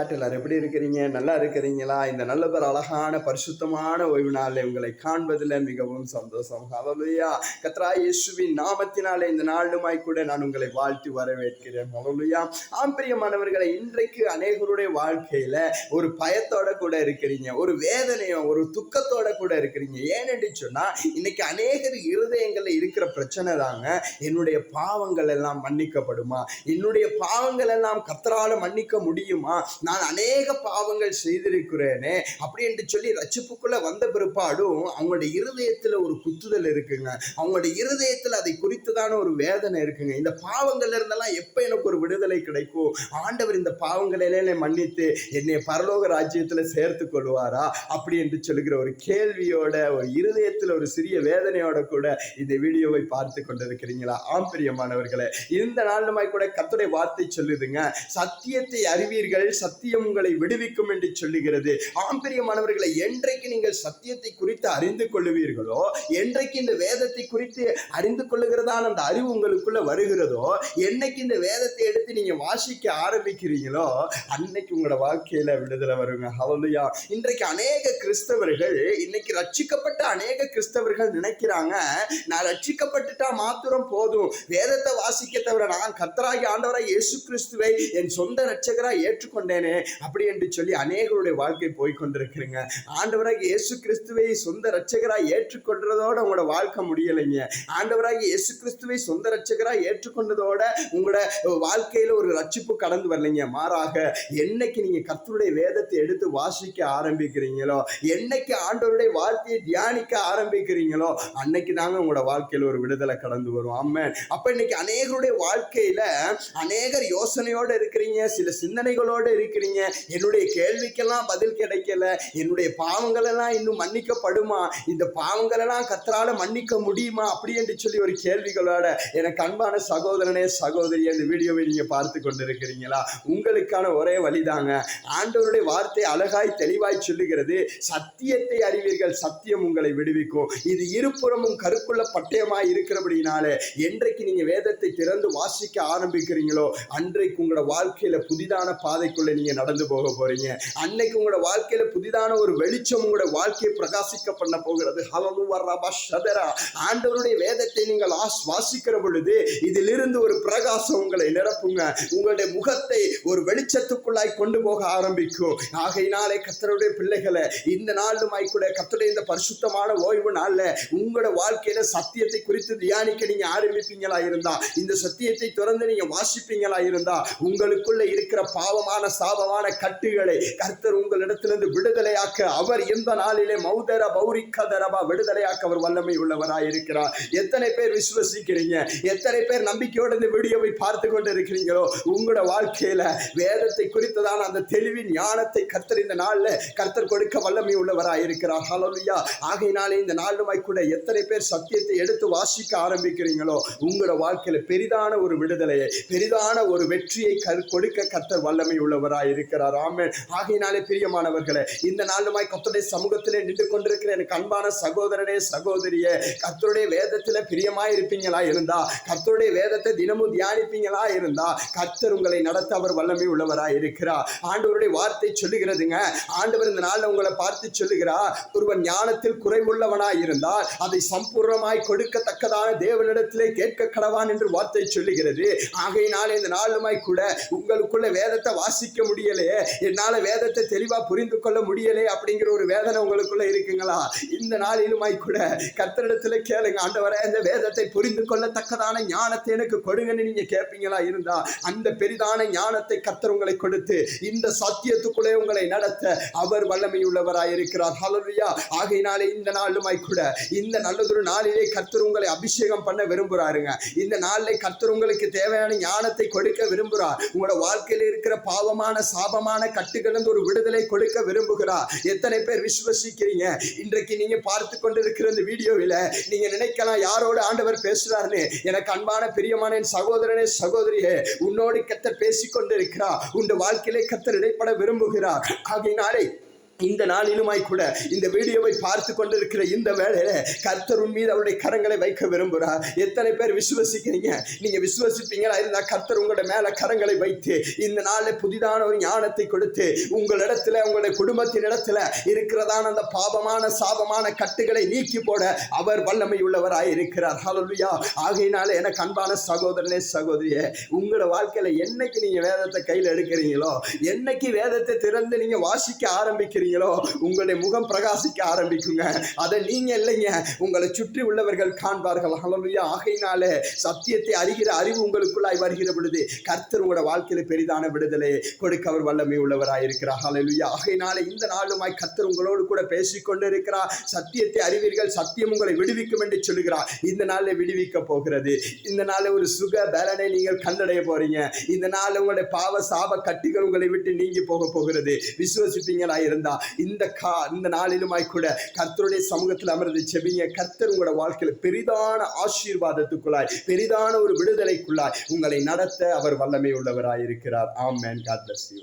எல்லாரும் எப்படி இருக்கிறீங்க? நல்லா இருக்கிறீங்களா? இந்த நல்ல பேர் அழகான பரிசுத்தமான ஓய்வு நாளில் உங்களை காண்பதில் மிகவும் சந்தோஷம். ஹalleluya கத்ரா இயேசுவின் நாமத்தினாலே இந்த நாளுமாய் கூட நான் உங்களை வாழ்த்தி வரவேற்கிறேன். ஹalleluya ஆம்பிரியமானவர்களை இன்றைக்கு அநேகருடைய வாழ்க்கையில ஒரு பயத்தோட கூட இருக்கிறீங்க. ஒரு வேதனையும் ஒரு துக்கத்தோட கூட இருக்கிறீங்க. ஏனென்று சொன்னால் இன்னைக்கு அநேகர் இருதயங்களில் இருக்கிற பிரச்சனை தாங்க என்னுடைய பாவங்கள் எல்லாம் மன்னிக்கப்படுமா? என்னுடைய பாவங்கள் எல்லாம் கத்தரால மன்னிக்க முடியுமா? நான் அநேக பாவங்கள் செய்திருக்கிறேனே அப்படி என்று சொல்லி ரச்சிப்புக்குள்ளே வந்த பிற்பாடும் அவங்களுடைய இருதயத்துல ஒரு குத்துதல் இருக்குங்க. அவங்களுடைய இருதயத்துல அதை குறித்துதான ஒரு வேதனை இருக்குங்க. இந்த பாவங்கள்ல இருந்தெல்லாம் எப்ப எனக்கு ஒரு விடுதலை கிடைக்கும்? ஆண்டவர் இந்த பாவங்களிலே மன்னித்து என்னை பரலோக ராஜ்யத்துல சேர்த்து கொள்வாரா? அப்படி என்று சொல்லுகிற ஒரு கேள்வியோட ஒரு இருதயத்துல ஒரு சிறிய வேதனையோட கூட இந்த வீடியோவை பார்த்து கொண்டிருக்கிறீங்களா? ஆம் பிரியமானவர்களே. இந்த நாளுமாய் கூட கத்துடைய வார்த்தை சொல்லுதுங்க. சத்தியத்தை அறிவீர்கள் சத்தியம் உங்களை விடுவிக்கும் என்று சொல்லுகிறது. ஆம்பரியமானவர்களை என்றைக்கு நீங்கள் சத்தியத்தை குறித்து அறிந்து கொள்ளுவீர்களோ என்றைக்கு இந்த வேதத்தை குறித்து அறிந்து கொள்ளுகிறதான அந்த அறிவு உங்களுக்குள்ள வருகிறதோ என்னைக்கு இந்த வேதத்தை எடுத்து நீங்க வாசிக்க ஆரம்பிக்கிறீங்களோ அன்னைக்கு உங்களோட வாழ்க்கையில விடுதலை வருங்க. ஹalleluya இன்றைக்கு அநேக கிறிஸ்தவர்கள் இன்னைக்கு ரட்சிக்கப்பட்ட அநேக கிறிஸ்தவர்கள் நினைக்கிறாங்க நான் ரட்சிக்கப்பட்டுட்டா மாத்திரம் போதும். வேதத்தை வாசிக்க தவிர நான் கத்தராகி ஆண்டவராய் இயேசு கிறிஸ்துவை என் சொந்த ரட்சகராய் ஏற்றுக்கொண்டேன். அப்படி என்று சொல்லி அநேகருடைய வாழ்க்கை போய்கொண்டிருக்கிறீங்க ஆண்டவராக இயேசு கிறிஸ்துவை சொந்த ரட்சகராக ஏற்றுக்கொண்டதோட உங்களோட வாழ்க்கை முடியலைங்க. ஆண்டவராக இயேசு கிறிஸ்துவை சொந்த ரட்சகராக ஏற்றுக்கொண்டதோட உங்களோட வாழ்க்கையில ஒரு ரட்சிப்பு கடந்து வரலைங்க. மாறாக என்னைக்கு நீங்க கத்தருடைய வேதத்தை எடுத்து வாசிக்க ஆரம்பிக்கிறீங்களோ என்னைக்கு ஆண்டவருடைய வார்த்தையை தியானிக்க ஆரம்பிக்கிறீங்களோ அன்னைக்கு தாங்க உங்களோட வாழ்க்கையில ஒரு விடுதலை கடந்து வரும் ஆமென். அப்ப இன்னைக்கு அநேகருடைய வாழ்க்கையில அநேகர் யோசனையோட இருக்கிறீங்க சில சிந்தனைகளோட இருக்கிறீங்க. என்னுடைய கேள்விக்கெல்லாம் பதில் கிடைக்கல. என்னுடைய பாவங்கள் எல்லாம் இன்னும் மன்னிக்கப்படுமா? இந்த பாவங்கள் எல்லாம் கத்தரால மன்னிக்க முடியுமா? அப்படி என்று சொல்லி ஒரு கேள்விகளோட எனக்கு அன்பான சகோதரனே சகோதரி அந்த வீடியோவை நீங்க பார்த்து கொண்டிருக்கிறீங்களா? உங்களுக்கான ஒரே வழிதாங்க. ஆண்டவருடைய வார்த்தை அழகாய் தெளிவாய் சொல்லுகிறது. சத்தியத்தை அறிவீர்கள் சத்தியம் உங்களை விடுவிக்கும். இது இருபுறமும் கருக்குள்ள பட்டயமாய் இருக்கிறபடினாலே என்றைக்கு நீங்க வேதத்தை திறந்து வாசிக்க ஆரம்பிக்கிறீங்களோ அன்றைக்கு உங்களோட வாழ்க்கையில புதிதான பாதைக்குள்ள நீங்க நடந்து போக போறீங்க. அன்னைக்கு உங்களோட வாழ்க்கையில புதிதான ஒரு வெளிச்சம் உங்களோட வாழ்க்கையை பிரகாசிக்க பண்ண போகிறது. ஷதரா. ஆண்டவருடைய வேதத்தை நீங்கள் ஆஸ்வாசிக்கிற பொழுது இதிலிருந்து ஒரு பிரகாசம் உங்களை நிரப்புங்க. உங்களுடைய முகத்தை ஒரு வெளிச்சத்துக்குள்ளாய் கொண்டு போக ஆரம்பிக்கும். ஆகையினாலே கத்தருடைய பிள்ளைகளை இந்த நாளுமாய் கூட கத்தருடைய இந்த பரிசுத்தமான ஓய்வு நாள்ல உங்களோட வாழ்க்கையில சத்தியத்தை குறித்து தியானிக்க நீங்க ஆரம்பிப்பீங்களா இருந்தா இந்த சத்தியத்தை திறந்து நீங்க வாசிப்பீங்களா இருந்தா உங்களுக்குள்ள இருக்கிற பாவமான சாபமான கட்டுகளை கர்த்தர் உங்களிடத்திலிருந்து விடுதலையாக்க அவர் இந்த நாளிலே மௌதர பௌரிக்கதரபா விடுதலையாக்க அவர் வல்லமை உள்ளவராய் இருக்கிறார். எத்தனை பேர் விசுவசிக்கிறீங்க? எத்தனை பேர் நம்பிக்கையோட இந்த வீடியோவை பார்த்து கொண்டு இருக்கிறீங்களோ உங்களோட வாழ்க்கையில வேதத்தை குறித்ததான அந்த தெளிவின் ஞானத்தை கர்த்தர் இந்த நாள்ல கர்த்தர் கொடுக்க வல்லமை உள்ளவராய் இருக்கிறார். ஹalleluya ஆகையினாலே இந்த நாளுமாய் கூட எத்தனை பேர் சத்தியத்தை எடுத்து வாசிக்க ஆரம்பிக்கிறீங்களோ? உங்களோட வாழ்க்கையில பெரிதான ஒரு விடுதலையை பெரிதான ஒரு வெற்றியை கொடுக்க கர்த்தர் வல்லமை உள்ளவராய் இருக்கிறார். ஆமேன். ஆகையினாலே பிரியமானவர்களே இந்த நாளுமாய் கர்த்தருடைய சமூகத்திலே நின்று கொண்டிருக்கிற எனக்கு அன்பான சகோதரனே சகோதரியே கத்தருடைய வேதத்துல பிரியமாய் இருப்பீங்களா இருந்தா கத்தருடைய வேதத்தை தினமும் தியானிப்பீங்களா இருந்தா கத்தர் உங்களை நடத்த அவர் வல்லமை உள்ளவராய் இருக்கிறார். ஆண்டவருடைய வார்த்தை சொல்லுகிறதுங்க ஆண்டவர் இந்த நாளில் உங்களை பார்த்து சொல்லுகிறார் ஒருவன் ஞானத்தில் குறைவுள்ளவனாய் இருந்தால் அதை சம்பூர்ணமாய் கொடுக்கத்தக்கதான தேவனிடத்திலே கேட்க கடவான் என்று வார்த்தை சொல்லுகிறது. ஆகையினாலே இந்த நாளுமாய் கூட உங்களுக்குள்ள வேதத்தை வாசிக்க முடியலையே? என்னால வேதத்தை தெளிவா புரிந்து கொள்ள முடியலையே அப்படிங்கிற ஒரு வேதனை உங்களுக்குள்ள இருக்குங்களா? இந்த நாளிலுமாய் கூட கர்த்தரிடத்துல கேளுங்க ஆண்டவரே இந்த வேதத்தை புரிந்து கொள்ளத்தக்கதான ஞானத்தை எனக்கு கொடுங்கன்னு நீங்க கேட்பீங்களா இருந்தா அந்த பெரிதான ஞானத்தை கத்தர் உங்களை கொடுத்து இந்த சத்தியத்துக்குள்ளே உங்களை நடத்த அவர் வல்லமை உள்ளவராய் இருக்கிறார். ஹலோயா ஆகையினாலே இந்த நாளுமாய் கூட இந்த நல்லதொரு நாளிலே கத்தர் உங்களை அபிஷேகம் பண்ண விரும்புறாருங்க. இந்த நாளிலே கத்தர் உங்களுக்கு தேவையான ஞானத்தை கொடுக்க விரும்புகிறார் உங்களோட வாழ்க்கையில் இருக்கிற பாவமான சாபமான கட்டுகளிலிருந்து ஒரு விடுதலை கொடுக்க விரும்புகிறார். எத்தனை பேர் விசுவசிக்கிறீங்க? இன்றைக்கு நீங்க பார்த்து கொண்டிருக்கிற இந்த வீடியோவில் நீங்க நினைக்கலாம் யாரோடு ஆண்டவர் பேசுறாருன்னு. எனக்கு அன்பான பிரியமான என் சகோதரனே சகோதரியே உன்னோடு கத்தர் பேசிக் கொண்டிருக்கிறார். உன் வாழ்க்கையிலே கத்தர் இடைப்பட விரும்புகிறார். ஆகையினாலே இந்த நாளிலுமாய் கூட இந்த வீடியோவை பார்த்து கொண்டிருக்கிற இந்த வேலையில கர்த்தர் உன் மீது அவருடைய கரங்களை வைக்க விரும்புகிறார் எத்தனை பேர் விசுவசிக்கிறீங்க? நீங்க விசுவசிப்பீங்களா? இருந்தால் கர்த்தர் உங்களோட மேல கரங்களை வைத்து இந்த நாளில் புதிதான ஒரு ஞானத்தை கொடுத்து உங்களிடத்துல உங்களுடைய குடும்பத்தின் இடத்துல இருக்கிறதான அந்த பாபமான சாபமான கட்டுகளை நீக்கி போட அவர் வல்லமை உள்ளவராய் இருக்கிறார். ஹalleluya ஆகையினால எனக்கு அன்பான சகோதரனே சகோதரியே உங்களோட வாழ்க்கையில என்னைக்கு நீங்க வேதத்தை கையில் எடுக்கிறீங்களோ என்னைக்கு வேதத்தை திறந்து நீங்க வாசிக்க ஆரம்பிக்கிறீங்க ஆரம்பிக்கிறீங்களோ உங்களுடைய முகம் பிரகாசிக்க ஆரம்பிக்குங்க. அதை நீங்க இல்லைங்க. உங்களை சுற்றி உள்ளவர்கள் காண்பார்கள். ஹalleluya ஆகையினால சத்தியத்தை அறிகிற அறிவு உங்களுக்குள்ளாய் வருகிற பொழுது கர்த்தர் உங்களோட வாழ்க்கையில பெரிதான விடுதலை கொடுக்க அவர் வல்லமை உள்ளவராய் இருக்கிறார். ஹalleluya ஆகையினாலே இந்த நாளுமாய் கர்த்தர் உங்களோடு கூட பேசிக்கொண்டு இருக்கிறார் சத்தியத்தை அறிவீர்கள். சத்தியம் உங்களை விடுவிக்கும் என்று சொல்லுகிறார். இந்த நாளில் விடுவிக்க போகிறது. இந்த நாளில் ஒரு சுக பலனை நீங்கள் கண்டடைய போறீங்க. இந்த நாள் உங்களுடைய பாவ சாப கட்டிகள் உங்களை விட்டு நீங்கி போக போகிறது. விசுவசிப்பீங்களா இருந்தா இந்த கா இந்த நாளிலுமாய் கூட கர்த்தருடைய சமூகத்தில் அமர்ந்து செபிங்க. கர்த்தர் உங்களோட வாழ்க்கையில் பெரிதான ஆசீர்வாதத்துக்குள்ளாய் பெரிதான ஒரு விடுதலைக்குள்ளாய் உங்களை நடத்த அவர் வல்லமை உள்ளவராய் இருக்கிறார் ஆம் மேன் காட் பிளஸ் யூ